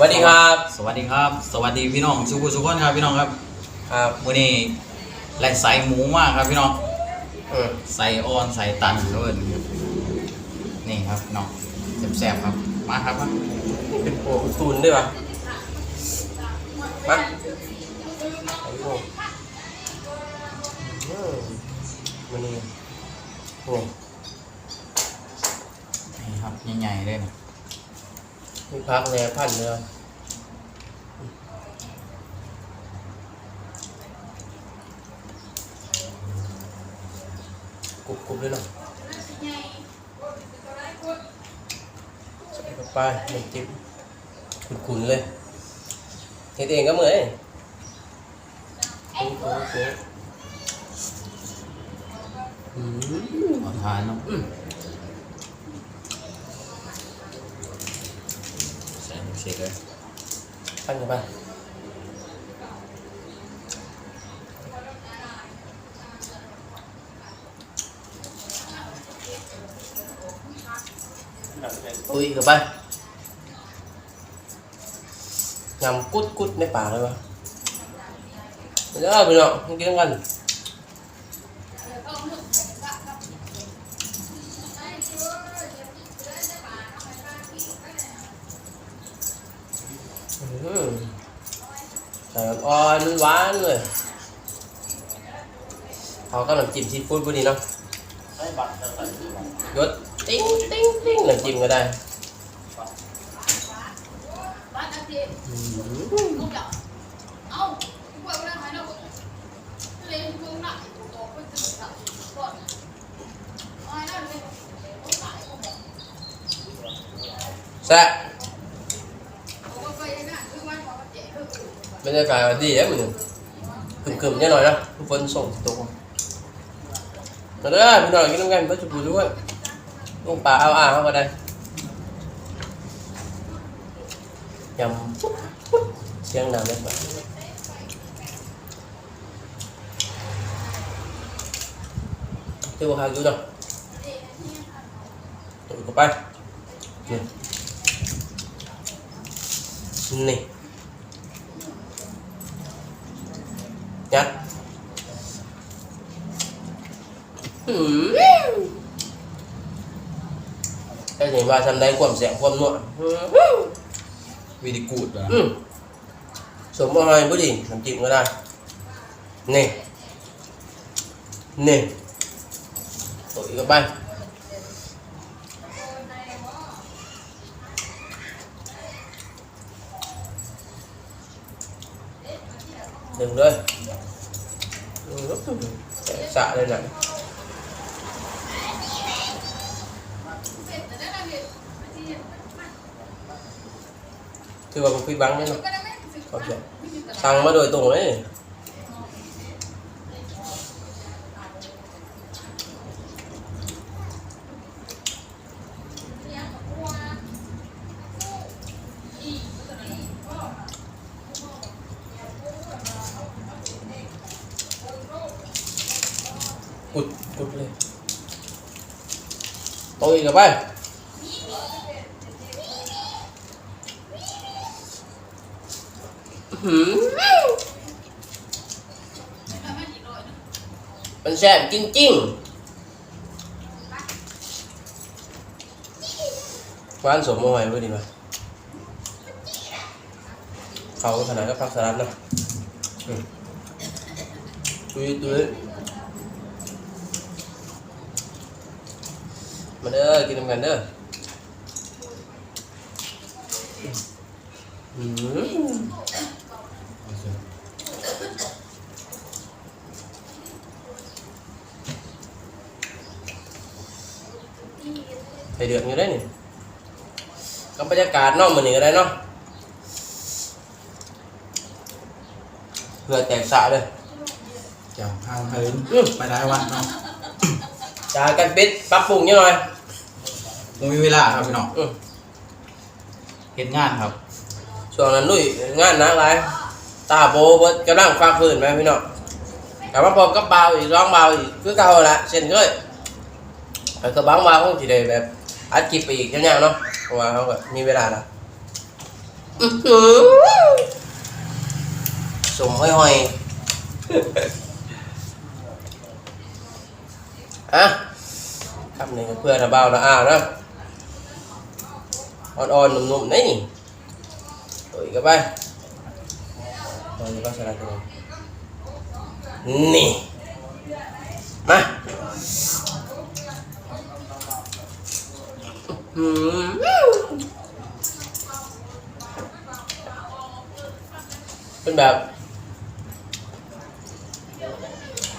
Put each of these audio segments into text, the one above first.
สวัสดีครับ สวัสดีครับ สวัสดีพี่น้องสุขุสุขคนครับพี่น้องครับครับวันนี้แหล่ใส่หมูมากครับพี่น้องอืมใส่อ่อนใส่ตันด้วยนี่ครับพี่น้องแซ่บๆครับมาครับมาเป็นโอ้ตูนด้วยปะมาไอ้โง่อืมมันนี่ไงนี่ครับใหญ่ๆเลยนะ มีพักแหน่พันเนื้อกุบกุบด้วยเนาะใส่เข้าไปมันจิ้มขุนๆเลยเฮ็ดเองก็เหมือนโอ้โหโอ้โหอืมขอทานเนาะ ใส่เสร็จเลยตั้งกันไปอุ้ยกันไปยำกุดกุดในปากเลยวะเดี๋ยวไปเนาะกินกัน อืม ใส่อ่อนๆหวานเลยเขาก็น้ำจิ้มซีฟู้ดพอดีเนาะยศติ้งติ้งติ้งน้ำจิ้มก็ได้บ้านอาทิตย์อืมลูกเจ้าเอ้าพวกนั้นหายแล้วเล่นพวกนั้นตกไปตื่นแล้วก่อนหายแล้วเลยต้องตายผมบอกแซ่บ ผมก็ไปนั่นคือวันของเจ๊คือบ รรยากาศดีแล้วมันขึมๆนิดหน่อยนะฝนส่งตกมาเด้อพี่น้องกินน้ำกันเพื่อจุบุด้วยลูกปลาเอาอ่าเข้ามาได้ยำปุ๊บปุ๊บเสียงดังเลยปะ tiêu hai chú đâu tụi có bay nè nè nhặt chết thế thì ba xem đấy quẩm dẹm quẩm nọ vì đi cụt rồi ừ. số một hai gì làm chịu nữa đây nè. Nè. Tội các bạn đừng rồi Để xạ lên này เสร็จแล้วนะพี่ที่ อว่าผมฟิตบังเนี่ยก็เนาะได้ไม่ถึงขอบใจสั่งมาโดยตรงเลยกุดเลยโตอีกกับไปหืมมันแซ่บจริงๆหวานสมมอยไว้ดีไหมเขาขนาดก็พักสลัดเนาะอืมตุยตุย มาเด้อกินน้ำกันเด้ออืม thầy được như đấy nè có bây giờ cả nó mình ở đây nó vừa tẹt xạ đây เจ้าข้าวเฮินอืมไปได้วันเนาะ chà căn bít bắp bùng như rồi บ่มีเวลาครับพี่น้อง ừ. เฮ็ดงานครับช่วงนั้นนุ่ยงานหนักไรตาโบเบิดกำลังฟากพื้นไหมพี่น้องกลับมาพบกับเบาอีกร้องเบาอีกคือเก่าละเช่นเคยแต่ก็บางเบาคงจะได้แบบอัดคลิปไปอีกจังๆเนาะเพราะว่าเขาก็มีเวลาละคอื้อหือสมห้อยหอยๆ อะคำหนึ่งเพื่อนเบานะอ้าวนะอ่อนๆหนุ่มๆนี่ตัวอีกก็ไปตัวนี้ก็ชนะตัวนี่มาอืมเป็นแบบ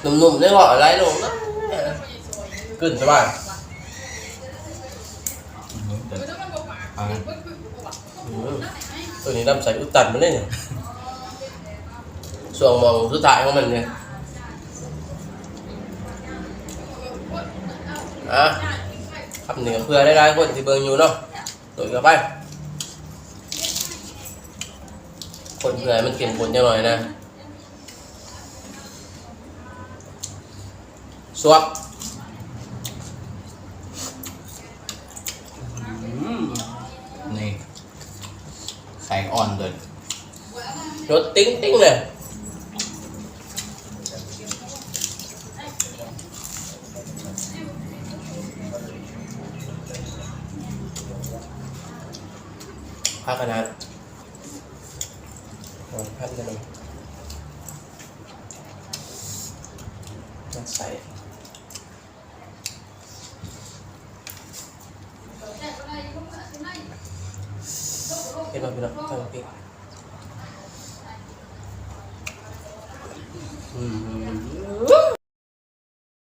หนุ่มๆได้หรออะไรลงนะ กึ้นบอกหมาเอาละมันคือบอกว่าอืมนั่นไหนตัวนี้ดำใสอุดตันมาเลยเนี่ยส่วงมองสุดท้ายของมันเนี่ยอะคำหนึ่งเพื่อได้หลายๆคนที่เบิ่งอยู่เนาะตัวอีกก็ไปคนเพื่อให้มันเข้มข้นจังหน่อยนะสวบอืม นี่ ไข่อ่อนเลยรถติ้งติ้งเลยพาขนาดโอ้ยพันกันเลยมันใส่ เห็น